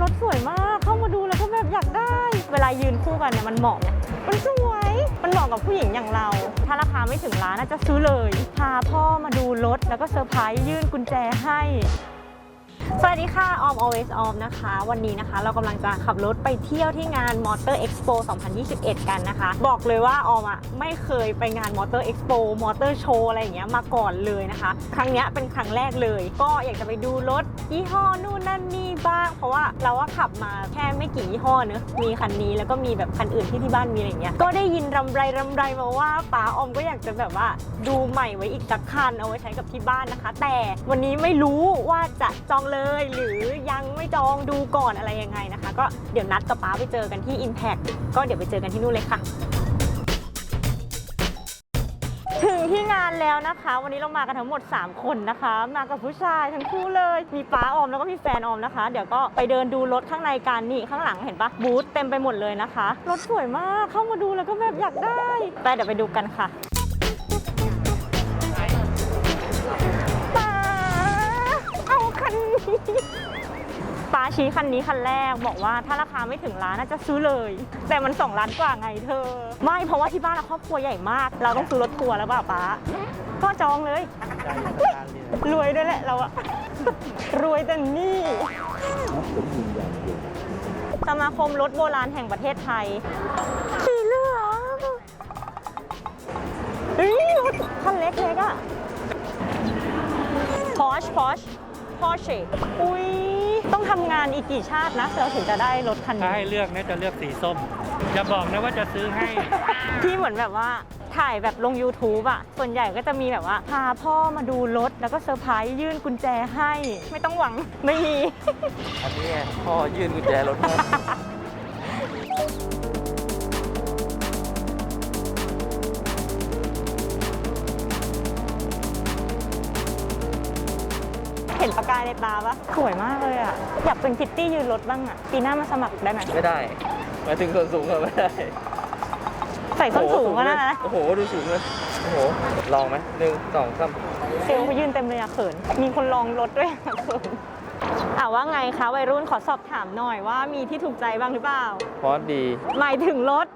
รถสวยมากเข้ามาดูแล้วก็แบบอยากได้ เวลายืนคู่กันเนี่ยมันเหมาะเนี่ยมันสวย มันเหมาะกับผู้หญิงอย่างเรา ถ้าราคาไม่ถึงล้านน่าจะซื้อเลย พาพ่อมาดูรถแล้วก็เซอร์ไพรส์ยื่นกุญแจให้ สวัสดีค่ะ ออม always ออมนะคะ วันนี้นะคะ เรากำลังจะขับรถไปเที่ยวที่งาน Motor Expo 2021 กันนะคะ บอกเลยว่าออมอะไม่เคยไปงาน Motor Expo Motor Show อะไรอย่างเงี้ยมาก่อนเลยนะคะ ครั้งเนี้ยเป็นครั้งแรกเลย ก็อยากจะไปดูรถยี่ห้อนู่นนั่นนี่บ้าง เพราะว่าเราว่าขับมาแค่ไม่กี่ยี่ห้อเนอะมีคันนี้แล้วก็มีแบบคันอื่นที่ที่บ้านมีอะไรอย่างเงี้ย ก็ได้ยินรำไรรำไรมาว่าป๋าออมก็อยากจะแบบว่าดูใหม่ไว้อีกสักคันเอาไว้ใช้กับที่บ้านนะคะ แต่วันนี้ไม่รู้ว่าจะจองเลยหรือยังไม่จองดูก่อนอะไรยังไงนะคะ ก็เดี๋ยวนัดกับป๋าไปเจอกันที่ Impact ก็เดี๋ยวไปเจอกันที่นู่นเลยค่ะ ถึงที่งานแล้วนะคะ วันนี้เรามากันทั้งหมด 3 คนนะคะ มากับผู้ชายทั้งคู่เลยมีป้าออมแล้วก็มีแฟนออมนะคะ เดี๋ยวก็ไปเดินดูรถข้างในกันนี่ข้างหลังเห็นปะบูธเต็มไปหมดเลยนะคะรถสวยมากเข้ามาดูแล้วก็แบบอยากได้ไปเดี๋ยวไปดูกันค่ะ ป้าชี้คันนี้คันแรกบอกว่าถ้าราคาไม่ถึงล้านน่าจะซื้อเลย แต่มัน2ล้านกว่าไงเธอ ไม่เพราะว่าที่บ้านเราครอบครัวใหญ่มาก เราต้องซื้อรถทัวร์แล้วเปล่าป้าก็จองเลย รวยด้วยแหละเราอะรวยแต่นี่ สมาคมรถโบราณแห่งประเทศไทยสีเหลืองเฮ้ยรถคันเล็กๆอะ Porsche Porsche Porsche อุ้ ยต้องทำงานอีกกี่ชาตินะเราถึงจะได้รถคันถ้านี้ให้เลือกเนี่ยจะเลือกสีส้ม จะบอกนะว่าจะซื้อให้ ที่เหมือนแบบว่าถ่ายแบบลง YouTube อะส่วนใหญ่ก็จะมีแบบว่า พาพ่อมาดูรถ แล้วก็เซอร์ไพรส์ยื่นกุญแจให้ ไม่ต้องหวังไม่มี อันนี้ไงพ่อยื่นกุญแจรถให้ายในตาปะสวยมากเลยอะอยากเป็นพิตตี้ยืนรถบ้างอะปีหน้ามาสมัครได้ไหมไม่ได้หมายถึงส่วนสูงก็ไม่ได้ใส่ส้นสูงก็ได้นะโอ้โห ดูสูงเลย โอ้โห ลองไหมหนึ่งสองสามเซลล์เขายืนเต็มเลยอะเขิน มีคนลองรถด้วยอะเขินอ่าว่าไงคะวัยรุ่นขอสอบถามหน่อยว่ามีที่ถูกใจบ้างหรือเปล่าพอสดี หมายถึงรถ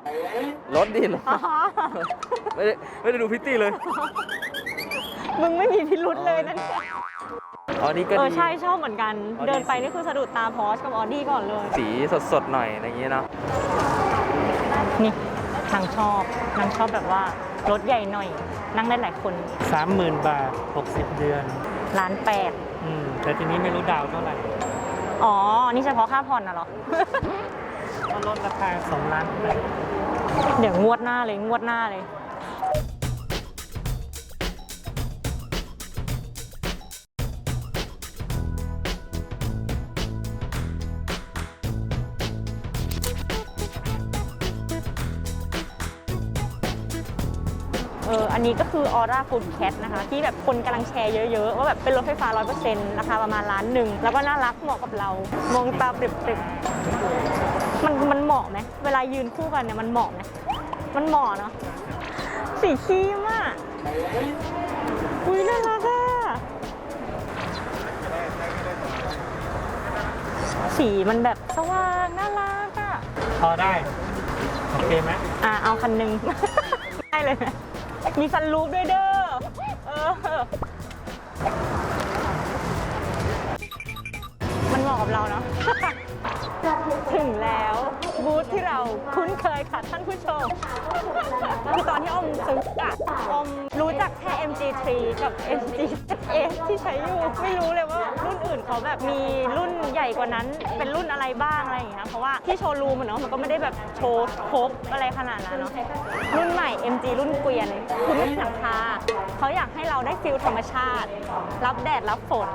รถดีรถอ๋อไม่ได้ไม่ได้ดูพิตตี้เลย มึงไม่มีพิรุษเลยนั่น อ๋อนี่ก็เออดี ใช่ชอบเหมือนกันออดี้เดินไปนี่คือสะดุดตาพอสกับออดี้ก่อนเลย สีสดๆหน่อยอะไรอย่างเงี้ยเนาะนี่นางชอบนางชอบแบบว่ารถใหญ่หน่อย นั่งได้หลายคน30,000บาท 60 เดือนล้านแปดอืม แต่ทีนี้ไม่รู้ดาวเท่าไหร่ อ๋อ นี่เฉพาะค่าผ่อนนะเหรอ ก็ลดราคา2ล้านไปเดี๋ยวงวดหน้าเลยงวดหน้าเลย อออันนี้ก็คือ Aura Food Cat นะคะ ที่แบบคนกำลังแชร์เยอะๆ ว่าแบบเป็นรถไฟฟ้า 100%ราคาประมาณล้านหนึ่ง แล้วก็น่ารักเหมาะกับเรา มองตาปริบๆมันมันเหมาะไหมเวลายืนคู่กันเนี่ยมันเหมาะไหมมันเหมาะเนาะสีครีมอะอุ้ยน่ารักอะสีมันแบบสว่างน่ารักอะพอได้ โอเคไหมอะเอาคันหนึ่ง ได้เลยนะ มีซันรูฟด้วยเด้อ เออ มันเหมาะกับเราเนาะ ถึงแล้ว บูธที่เราคุ้นเคยค่ะท่านผู้ชม คือตอนที่อมซื้ออะอมรู้จักแค่ MG3 กับ MG7S ที่ใช้อยู่ ไม่รู้เลยว่ารุ่นอื่นเขาแบบมีรุ่นใหญ่กว่านั้น เป็นรุ่นอะไรบ้างอะไรอย่างเงี้ย เพราะว่าที่โชว์รูมอะเนาะมันก็ไม่ได้แบบโชว์ครบอะไรขนาดนั้นเนาะ รุ่นใหม่ MG รุ่นเกวียนคือไม่มีหลังคาเขาอยากให้เราได้ฟิลธรรมชาติ รับแดดรับฝน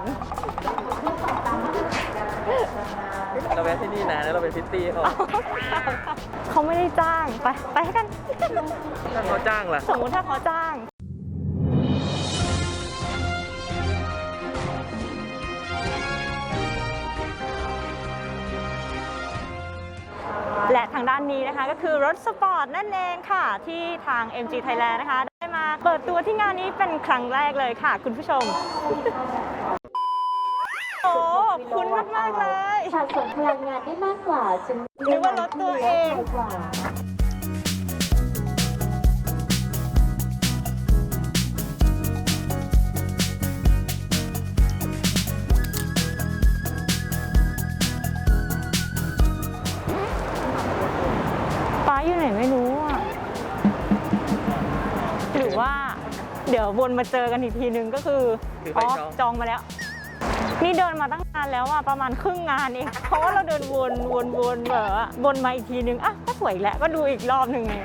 เราแวะที่นี่นะแล้วเราเป็นพิตตี้เขาเขาไม่ได้จ้างไปไปให้กัน ถ้าเขาจ้างล่ะ สมมุติถ้าเขาจ้างและทางด้านนี้นะคะก็คือรถสปอร์ตนั่นเองค่ะ ที่ทาง MG Thailand นะคะ ได้มาเปิดตัวที่งานนี้เป็นครั้งแรกเลยค่ะ คุณผู้ชมโอ้อบคุณมากๆเลยสะสมพลังงานได้มากกว่าจึงนึกว่ารถตัวเองกว่าป้าอยู่ไหนไม่รู้อะ หรือว่าเดี๋ยววนมาเจอกันอีกทีนึงก็คือคือไปอ๋อจองจองมาแล้ว นี่เดินมาตั้งนานแล้วอะประมาณครึ่งงานเองเพราะว่าเราเดินวนวนวนแบบว่าวนมาอีกทีนึงอะก็สวยอีกแล้วก็ดูอีกรอบหนึ่งไง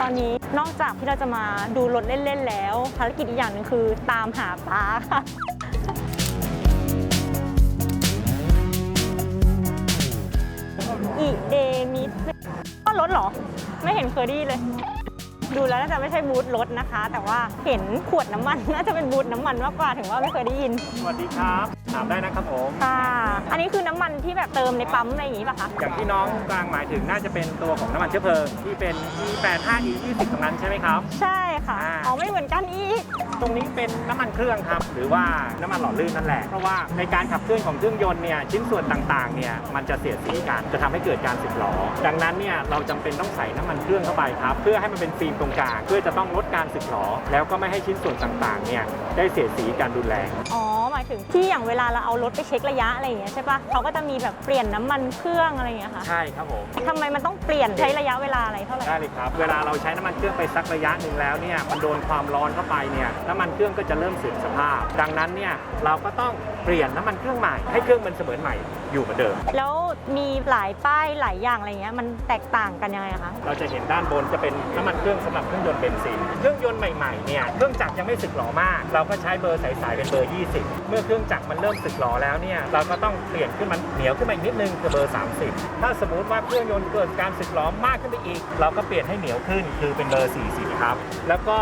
ตอนนี้นอกจากที่เราจะมาดูรถเล่นๆแล้ว ภารกิจอีกอย่างหนึ่งคือตามหาป้าค่ะอีเดมิสก็รถเหรอ ไม่เห็นเคยได้เลย ดูแล้วน่าจะไม่ใช่บูธรถนะคะ แต่ว่าเห็นขวดน้ำมัน น่าจะเป็นบูธน้ำมันมากกว่าถึงว่าไม่เคยได้ยิน สวัสดีครับ ถามได้นะครับผมค่ะ อันนี้คือน้ำมันที่แบบเติมในปั๊มอะไรอย่างงี้ป่ะคะ อย่างที่น้องกลางหมายถึงน่าจะเป็นตัวของน้ำมันเชื้อเพลิงที่เป็น E85 E20 ตรงนั้นใช่ไหมครับ ใช่ค่ะ อ่า อ๋อไม่เหมือนกันอีก ตรงนี้เป็นน้ำมันเครื่องครับ หรือว่าน้ำมันหล่อลื่นนั่นแหละ เพราะว่าในการขับเคลื่อนของเครื่องยนต์เนี่ยชิ้นส่วนต่างๆเนี่ยมันจะเสียดสีกันจะทำให้เกิดการสึกหรอ ดังนั้นเนี่ยเราจำเป็นต้องใส่น้ำมันเครื่องเข้าไปครับ เพื่อให้มันเป็นฟิล์มตรงกลางเพื่อจะต้องลดการสึกหรอ แล้วก็ไม่ให้ชิ้นส่วนต่างๆเนี่ยได้เสียดสีการรุนแรง อ๋อหมาย ถึงที่อย่างเวลาเราเอารถไปเช็คระยะอะไรอย่างเงี้ยใช่ป่ะเขาก็จะมีแบบเปลี่ยนน้ำมันเครื่องอะไรอย่างเงี้ยค่ะใช่ครับผมทำไมมันต้องเปลี่ยนใช้ระยะเวลาอะไรเท่าไหร่ ได้เลยครับ เวลาเราใช้น้ำมันเครื่องไปสักระยะหนึ่งแล้วเนี่ยมันโดนความร้อนเข้าไปเนี่ยน้ำมันเครื่องก็จะเริ่มเสื่อมสภาพ ดังนั้นเนี่ยเราก็ต้องเปลี่ยนน้ำมันเครื่องใหม่ให้เครื่องมันเสมือนใหม่อยู่เหมือนเดิม แล้วมีหลายป้ายหลายอย่างอะไรเงี้ยมันแตกต่างกันยังไงอะคะ เราจะเห็นด้านบนจะเป็นน้ำมันเครื่องสำหรับเครื่องยนต์เบนซิน เครื่องยนต์ใหม่ๆเนี่ยเครื่องจักรยังไม่สึกหรอมาก เราก็ใช้เบอร์สายๆเป็นเบอร์ 20 เมื่อเครื่องจักรมันเริ่มสึกหรอแล้วเนี่ยเราก็ต้องเปลี่ยนขึ้นมันเหนียวขึ้นมาอีกนิดนึงคือเบอร์ 30 ถ้าสมมติว่าเครื่องยนต์เกิดการสึกหรอมากขึ้นไปอีก เราก็เปลี่ยนให้เหนียวขึ้นคือเป็นเบอร์ 40 ครับ แล้วก็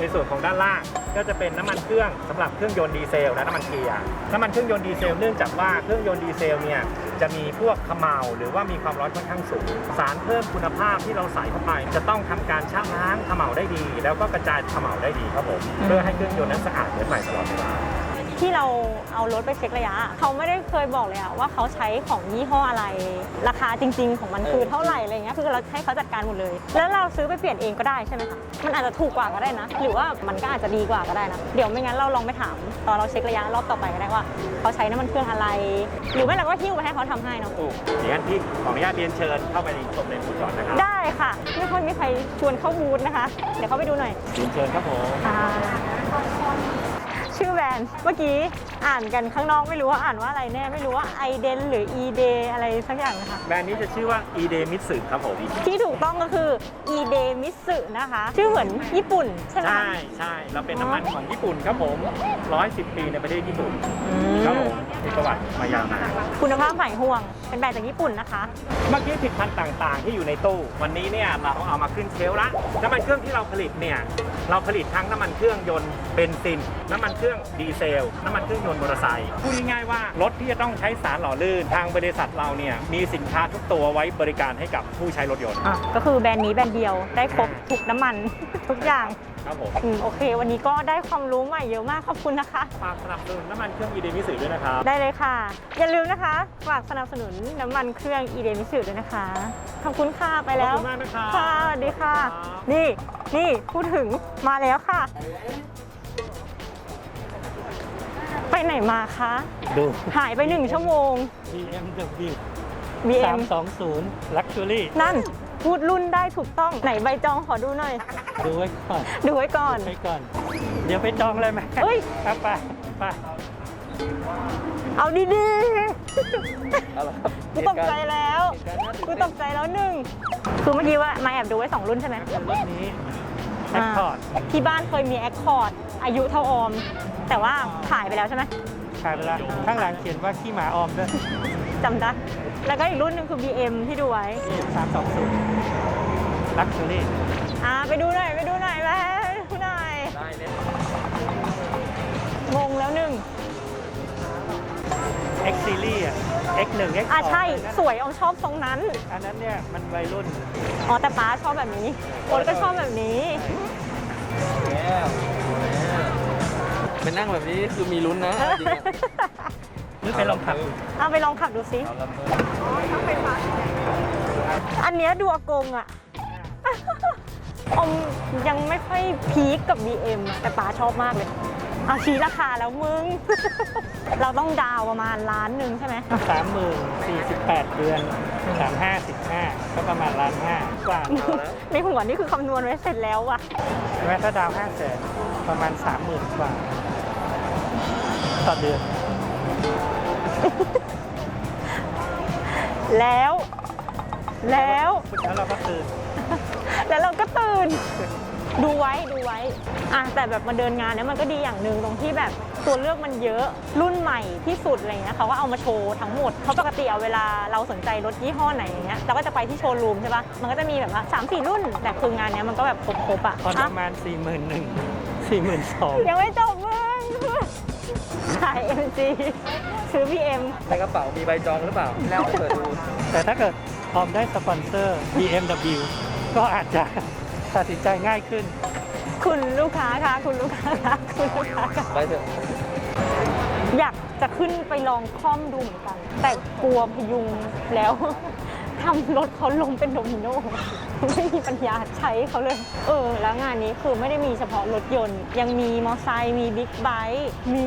ในส่วนของด้านล่างก็จะเป็นน้ำมันเครื่องสำหรับเครื่องยนต์ดีเซลและน้ำมันเกียร์น้ำมันเครื่องยนต์ดีเซลเนื่องจากว่าเครื่องยนต์ดีเซลเนี่ยจะมีพวกขมเหลาหรือว่ามีความร้อนค่อนข้างสูง สารเพิ่มคุณภาพที่เราใส่เข้าไป จะต้องทำการชะล้างขมเหลาได้ดี แล้วก็กระจายขมเหลาได้ดีครับผมเพื่อให้เครื่องยนต์นั้นสะอาดเหมือนใหม่ตลอดเวลา ที่เราเอารถไปเช็คระยะ เขาไม่ได้เคยบอกเลยอะว่าเขาใช้ของยี่ห้ออะไร ราคาจริง ๆ ของมันคือเท่าไหร่อะไรเงี้ยคือเราให้เขาจัดการหมดเลย แล้วเราซื้อไปเปลี่ยนเองก็ได้ใช่ไหมคะมันอาจจะถูกกว่าก็ได้นะ หรือว่ามันก็อาจจะดีกว่าก็ได้นะเดี๋ยวไม่งั้นเราลองไปถามตอนเราเช็คระยะรอบต่อไปก็ได้ว่า เขาใช้น้ำมันเครื่องอะไร หรือไม่เราก็หิ้วไปให้เขาทำให้เนาะถูกอย่างนั้นพี่ขออนุญาตเรียนเชิญเข้าไปในชมในบูธก่อนนะครับได้ค่ะไม่ค่อยมีใครชวนเข้าบูธนะคะ เดี๋ยวเขาไปดูหน่อยเรียนเชิญครับผมค่ะ ชื่อแบรนด์เมื่อกี้อ่านกันข้างนอกไม่รู้ว่าอ่านว่าอะไรแน่ไม่รู้ว่าไอเดนหรือ e d อะไรสักอย่างนะคะแบรนด์นี้จะชื่อว่า e d e m i t s u ครับผม ที่ถูกต้องก็คือ e d มิสึนะคะ ชื่อเหมือนญี่ปุ่นใช่ไหมใช่ใช่เราเป็นน้ำมันของญี่ปุ่นครับผม 110 ปีในประเทศญี่ปุ่นอืครับมผม มีประวัติมายาวนานคุณภาพหมายห่วง เป็นแบรนด์จากญี่ปุ่นนะคะ เมื่อกี้ผลิตภัณฑ์ต่างๆ ที่อยู่ในตู้ วันนี้เนี่ยเราเอามาขึ้นเชลฟ์ละน้ำมันเครื่องที่เราผลิตเนี่ยเราผลิตทั้งน้ำมันเครื่องยนต์เบนซิน น้ำมันเครื่องดีเซล น้ำมันเครื่องยนต์มอเตอร์ไซค์พูดง่ายๆว่ารถที่จะต้องใช้สารหล่อลื่น ทางบริษัทเราเนี่ยมีสินค้าทุกตัวไว้บริการให้กับผู้ใช้รถยนต์อะก็คือแบรนด์นี้แบรนด์เดียวได้ครบทุกน้ำมัน ทุกอย่าง ครับผมอืมโอเค วันนี้ก็ได้ความรู้ใหม่เยอะมากขอบคุณนะคะ ฝากสนับสนุนน้ำมันเครื่อง e d e m i s u ด้วยนะครับ ได้เลยค่ะ อย่าลืมนะคะฝากสนับสนุนน้ำมันเครื่อง e d มิสึด้วยนะคะขอบคุณค่ะไปขอบแล้วคุณมากนะครับค่ะสวัสดีค่ะครับ นี่นี่พูดถึงมาแล้วค่ะ ไปไหนมาคะ ดู หายไปหนึ่งชั่วโมง BMW BM 320 Luxury นั่น พูดรุ่นได้ถูกต้องไหนใบจองขอดูหน่อย ดูไว้ก่อนดูไว้ก่อนไปก่อน เดี๋ยวไปจองเลยไหมเอ้ย ครับไปไปเอาดีเอาละครับๆกูตกใจแล้วกูตกใจแล้วหนึ่งคือเมื่อกี้ว่ามาแอบดูไว้สองรุ่นใช่ไหมรถนี้แอคคอร์ดาที่บ้านเคยมีแอคคอร์ดอายุเท่าออม แต่ว่าขายไปแล้วใช่ไหมขายไปแล้วข้างหลังเขียนว่าขี้หมาออมด้วยจำได้ แล้วก็อีกรุ่นหนึ่งคือ BM ที่ดูไว้320 Luxury อ่าไปดูหน่อย ไปดูหน่อยไปดูหน่อย ได้เนี่ยงงแล้วหนึ่ง X Series อะ X1 X2 อ่าใช่อะไรนั่นสวยออมชอบทรงนั้น อันนั้นเนี่ย มันวัยรุ่น อ๋อ แต่ป้าชอบแบบนี้โอ๊ตก็ชอบแบบนี้แล้วไปนั่งแบบนี้คือมีลุ้นนะจริงอะ นี่ไปลองขับดูเอาไปลองขับดูสิเอาละมืออันเนี้ยดูอากงอะอมยังไม่ค่อยพีคกับ BM อะแต่ป๋าชอบมากเลยเอาชี้ราคาแล้วมึง เราต้องดาวประมาณล้านหนึ่งใช่ไหมสามหมื่นสี่สิบแปดเดือนสามห้าสิบห้าก็ประมาณล้านห้ากว่าเอาแล้วในหัวนี่คือคำนวณไว้เสร็จแล้วอะใช่ไหมถ้าดาวห้าแสนประมาณสามหมื่นกว่า ต่อเดือน แล้ว แล้ว แล้วเราก็ตื่น แล้วเราก็ตื่น ดูไว้ดูไว้อะแต่แบบมาเดินงานเนี้ยมันก็ดีอย่างหนึ่งตรงที่แบบตัวเลือกมันเยอะรุ่นใหม่ที่สุดอะไรเงี้ยเขาก็เอามาโชว์ทั้งหมดเพราะปกติเอาเวลาเราสนใจรถยี่ห้อไหนอย่างเงี้ยเราก็จะไปที่โชว์รูมใช่ปะมันก็จะมีแบบว่า3 4รุ่น แต่คืองานเนี้ยมันก็แบบครบๆอะตอนปอะระมาณสี่หมื่นหนึ่งสี่หมื่นสองยังไม่จบมึงขาย MG ซื้อ BM ในกระเป๋ามีใบจองหรือเปล่า แล้วเปิดดูแต่ถ้าเกิดพร้อมได้สปอนเซอร์ BMW ก็อาจจะตัดสินใจง่ายขึ้น คุณลูกค้าคะคุณลูกค้าคะคุณลูกค้าคะไปเถอะอยากจะขึ้นไปลองคล่อมดูเหมือนกัน แต่กลัวพยุงแล้ว ทำรถเขาลงเป็นโดมิโนไม่มีปัญญาใช้เขาเลย เออ แล้วงานนี้คือไม่ได้มีเฉพาะรถยนต์ ยังมีมอเตอร์ไซค์มีบิ๊กไบค์มี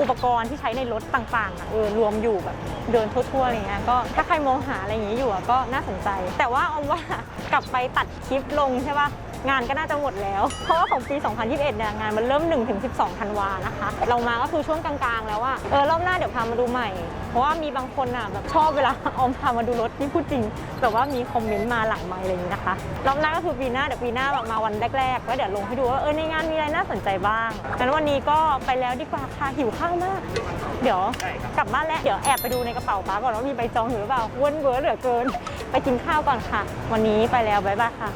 อุปกรณ์ที่ใช้ในรถต่างๆอะเออรวมอยู่แบบเดินทั่วๆอะไรเงี้ยก็ถ้าใครมองหาอะไรอย่างนี้อยู่ก็น่าสนใจ แต่ว่าเอาว่ากลับไปตัดคลิปลงใช่ปะ งานก็น่าจะหมดแล้ว เพราะว่าของปี 2021เนี่ยงานมันเริ่ม1ถึง12 ธันวานะคะ เรามาก็คือช่วงกลางๆ แล้วว่าเออรอบหน้าเดี๋ยวพามาดูใหม่ เพราะว่ามีบางคนอะแบบชอบเวลาออมพามาดูรถนี่พูดจริง แต่ว่ามีคอมเมนต์มาหลังไมค์อะไรอย่างนี้นะคะ รอบหน้าก็คือปีหน้าเดี๋ยวปีหน้าแบบมาวันแรกๆแล้วเดี๋ยวลงให้ดูว่าเออในงานมีอะไรน่าสนใจบ้างงั้นวันนี้ก็ไปแล้วดีกว่าค่ะหิวข้าวมาก เดี๋ยวกลับบ้านแล้วเดี๋ยวแอบไปดูในกระเป๋าป้าก่อนว่ามีใบจองอยู่หรือเปล่าเว้นเวอเหลือเกิน ไปกินข้าวก่อนค่ะ วันนี้ไปแล้วบ๊ายบายค่ะ